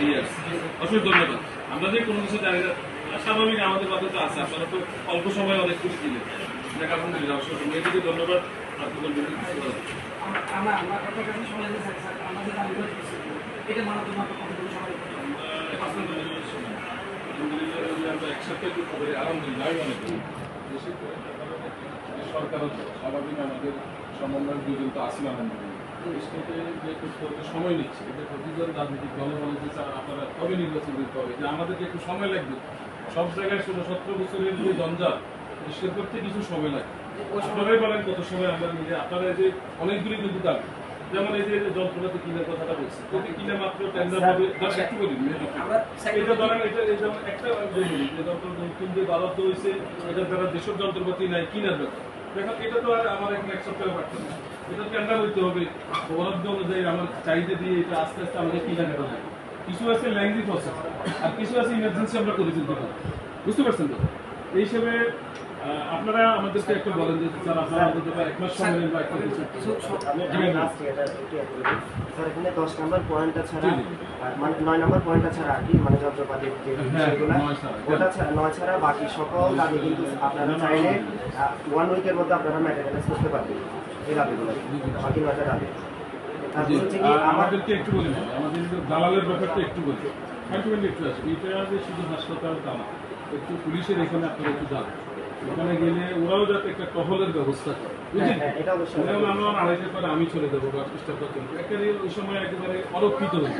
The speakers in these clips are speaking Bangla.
দিয়ে আসছি। অসংখ্য ধন্যবাদ। আমরা যে কোনো কিছু জানি না স্বাভাবিক আমাদের কথা তো আছে। আপনারা তো অল্প সময় অনেক কিছু দিলেন। দেখ আলহামদুলিল্লাহ অসংখ্য এদিকে ধন্যবাদ। আপনি বলবেন কিছু বলার? আমরা আমরা আপনার কাছে সময় দিতে চাই স্যার আমাদের দাবি করতেছি এটা মানার জন্য আপনার কতগুলো সময় দিতে হবে? আমরা আলহামদুলিল্লাহ সময়। আলহামদুলিল্লাহ যদি আমরা একসাথে একটু করে আলহামদুলিল্লাহ আমি মনে করি দেশে তো যে সরকারও তো স্বাভাবিক আমাদের সমন্বয় দুজন তো আসেন আলহামদুলিল্লাহ। যে একটু করতে সময় নিচ্ছে এটা প্রতিজন রাজনৈতিক দল বলে যে স্যার আপনারা কবে নির্বাচন দিতে হবে যে আমাদেরকে একটু সময় লাগবে। সব জায়গায় ষোলো সতেরো বছরের যে জঞ্জাল পরিষ্কার করতে কিছু সময় লাগে। বলেন কত সময় আমরা মিলে আপনারা যে অনেকগুলি কিন্তু দাবি। যেমন এই যে যন্ত্রপাতি কিনার কথাটা বলছি। যদি কিনে মাত্র টেন্ডার হবে। একটু বলি এটা ধরেন এটা এই যেমন একটা বলি যে যন্ত্র হয়েছে এটার দ্বারা দেশের যন্ত্রপাতি নাই কিনার ব্যাপার। দেখো, এটা তো আর আমার এক সপ্তাহে পারতো না এটা টেন্ডার হইতে হবে। বরাদ্দ অনুযায়ী আমার চাহিদা দিয়ে এটা আস্তে আস্তে আমাদের কিনা নেওয়া হবে? কিছু আছে ল্যাঙ্গুয়েজ প্রসেস আর কিছু আছে ইমার্জেন্সি আমরা করে তুলতে পারি। বুঝতে পারছেন তো? এই হিসেবে আপনারা আমাদেরকে একটু বলেন যে স্যার আপনারা আমাদের এক মাস সময় নেন বা একটা কিছু। স্যার এখানে দশ নম্বর পয়েন্টটা ছাড়া মানে নয় নম্বর পয়েন্টটা ছাড়া আর কি মানে যন্ত্রপাতির যে হ্যাঁ, বিষয়গুলো ওটা নয় ছাড়া বাকি সকল দাবি কিন্তু আপনারা চাইলে ওয়ান উইকের মধ্যে আপনারা ম্যাটেরিয়ালাইজ করতে পারবেন এই দাবিগুলো। বাকি নয়টা দাবি। আমাদেরকে একটু বলি আমাদের দালালের ব্যাপারটা একটু বলি। একটু আছে এটা শুধু হাসপাতাল একটু পুলিশের এখানে আপনারা একটু যান ওখানে গেলে ওরাও যাতে একটা টহলের ব্যবস্থা করে বুঝলেন হ্যাঁ, আমরা আড়াইটার পরে আমি চলে যাব বা চেষ্টা করতেন একেবারে ওই সময় একেবারে অরক্ষিত হয়ে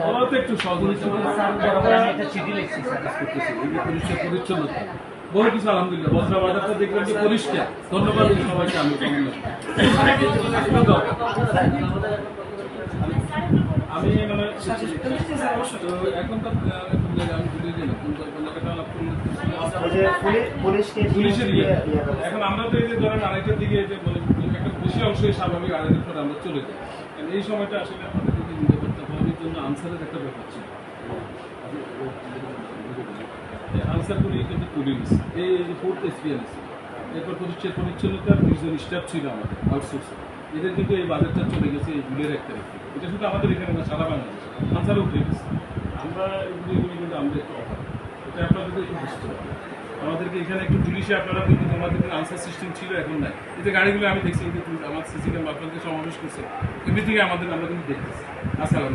ওরাও তো একটু সহযোগিতা করে। পরিষ্কার পরিচ্ছন্নতা বহু কিছু আলহামদুলিল্লাহ বসরা বাজারটা দেখলাম যে পরিষ্কার ধন্যবাদ সবাইকে আমি আমি মানে এখন তো আমি ভুলে গেলাম কোন কোন জায়গাটা আলাপ করলে পুলিশের ইয়ে। এখন আমরা তো এই যে ধরেন আড়াইটার দিকে যে একটা বেশি অংশই স্বাভাবিক আড়াইটার পরে আমরা চলে যাই। কারণ এই সময়টা আসলে যদি নিরাপত্তা পাওয়ার জন্য আনসারের একটা ব্যাপার ছিল। আনসার করি কিন্তু পুলিশ এই ফোর্থ এক্সপিরিয়েন্স এরপর পরিচ্ছন্ন পরিচ্ছন্নতার দুইজন স্টাফ ছিল আমাদের আউটসোর্স এদের কিন্তু এই বাজারটা চলে গেছে এই জুলের একটা রেখে এটা শুধু আমাদের এখানে না সারা বাংলাদেশ। আনসারও উঠে গেছে। আমরা এগুলি কিন্তু আমাদের একটু অভাব আপনাদেরকে একটু বুঝতে হবে। আমাদেরকে এখানে একটু পুলিশে আপনারা কিন্তু আমাদের আনসার সিস্টেম ছিল, এখন নাই। এতে গাড়িগুলো আমি দেখছি তুমি আমার সিসি ক্যামেরা আপনাদের সমাবেশ করছে। এমনিতেই আমাদের, আমরা কিন্তু দেখতেছি। আসসালাম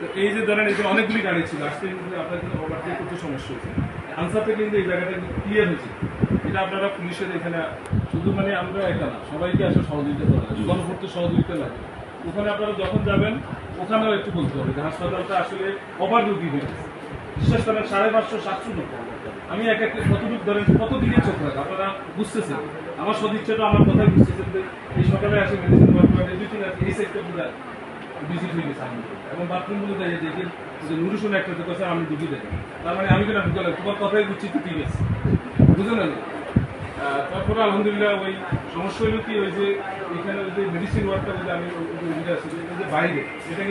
তো এই যে ধরেন, এই যে অনেকগুলি গাড়ি ছিল, আসতে কিন্তু আপনার কিন্তু ওভারটেক করতে সমস্যা হয়েছে। আনসারটা কিন্তু এই জায়গাটা কিন্তু ক্লিয়ার হয়েছে। এটা আপনারা পুলিশের এখানে, শুধু মানে আমরা একা না, সবাইকে আসলে সহযোগিতা করা লাগে গণভর্তি সহযোগিতা লাগে। ওখানে আপনারা যখন যাবেন, ওখানেও একটু বলতে হবে যে হাসপাতালটা আসলে ওভার রুগী হয়ে গেছে বিশেষ করে সাড়ে পাঁচশো, সাতশো লোক। আমি এক এক কতটুকু ধরেন কত দিকে চোখ রাখা আপনারা বুঝতেছেন। আমার সদিচ্ছাটা আমার কথাই বুঝতেছেন যে এই সকালে আসে মেডিসিন ওয়ার্ক এভরিথিং আছে, এই সেক্টরগুলো ভিজিট হয়ে গেছে আমি এবং বাথরুমগুলো যাই দেখি যে নুরুসন একটা তো কথা, আমি ঢুকি দেখি তার মানে আমি কেন ঢুকালাম তোমার কথাই বুঝছি তো ঠিক আছে বুঝলেন? না তারপরে আলহামদুলিল্লাহ ওই সমস্যা হলো কি, ওই যে এখানে ওই যে মেডিসিন ওয়ার্কটা যদি আমি যে ওই যে বাইরে, এটা